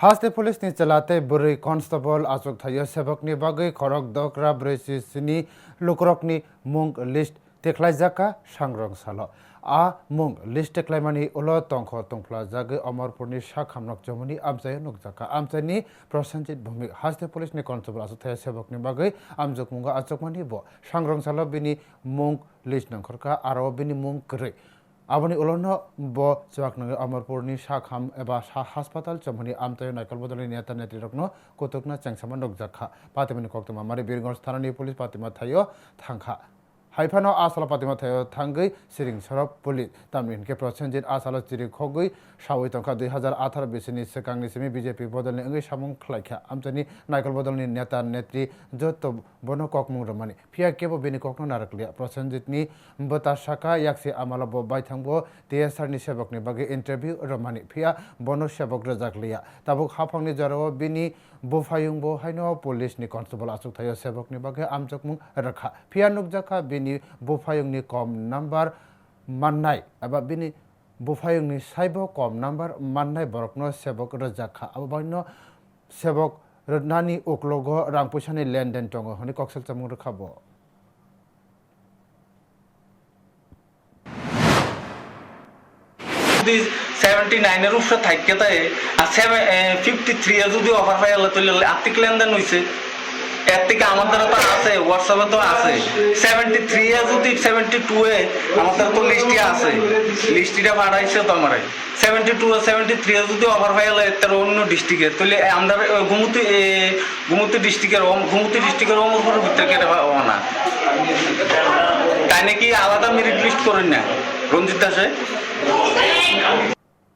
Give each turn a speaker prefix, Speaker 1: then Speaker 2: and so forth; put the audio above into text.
Speaker 1: हास्ते police नि चलाते बुरै कन्स्टेबल आचुक थायो सेबकनि बागै खरक दक्रा ब्रेसिसनि लुक्रकनि मुंग लिस्ट तेख्लाइजाका सांग्रं साल आ मुंग लिस्ट तेख्लाइमानि उल तंख तंफ्ला जागै अमरपुरनि सा खामनक जमुनि आमचाय नुकजाका आमचायनि प्रसेनजित भूमिक हास्ते पुलिसनि कन्स्टेबल आचुक थायो सेबकनि बागै आमजुक मुंगा आचुकमानि ब सांग्रं साल बिनि मुंग लिस्ट नंखरका आरो बिनि मुंग गरै আবনি উলন্য ব চেবাকনগে অমরপুরনি শাখাম এবা হাসপাতাল চমনি আমতায় নাইকল বদলি নেতা নেত্রী রকনো কতকনা চেংসামা নকজাখা পাতিমানি কক্তমা মারি বীরগঞ্জ থানানি পুলিশ পাতিমা থাইও থাংখা haifano asala patima thayo thanggui siring sorop puli tamrin ke prochenjit asala chiri khogui shawui tongka 2018 bisini sekangni simi BJP bodalni engi samung khlaikha amchani naikol bodalni neta netri joto bono kokmung ramani phia kebo bini kokno naraklia prochenjit ni bata shaka yakse amala bo bai thangbo tsr ni sebok ni bagi interview ramani phia bono sebok rajaklia tabuk hafangni jaro bini bofayung bo haino police ni constable asuk thayo sebok ni bagi amchakmung rakha phia nukjaka bini bini bufayungni kom number mannai eba bini bufayungni saibo kom number mannai borokno sebok rojaka abo baino sebok rnani oklogo rang pusani lenden tongo honi koksel chamung rakhabo
Speaker 2: যদি seventy নাইনের উপরে থাকতে তাই আর seven fifty three যদি offer পাই আল্লাহ তুলি আর্থিক লেনদেন হয়েছে এর থেকে আমার দ্বারা তো আছে হোয়াটসঅ্যাপে তো আছে। সেভেন্টি থ্রি এ যদি সেভেন্টি টু এ আমার তো লিস্টে আছে। লিস্টিটা পাঠাইছে তো আমার। সেভেন্টি টু সেভেন্টি থ্রি এ যদি অফার পাই আল্লাহ তার অন্য ডিস্ট্রিক্টে তাহলে আমরা গুমতি গুমতি ডিস্ট্রিক্টের গুমতি ডিস্ট্রিক্টের অমরপুরের ভিতরে কেটে পাবো না। তাই নাকি আলাদা মেরিট লিস্ট করেন না, রঞ্জিত দাসে?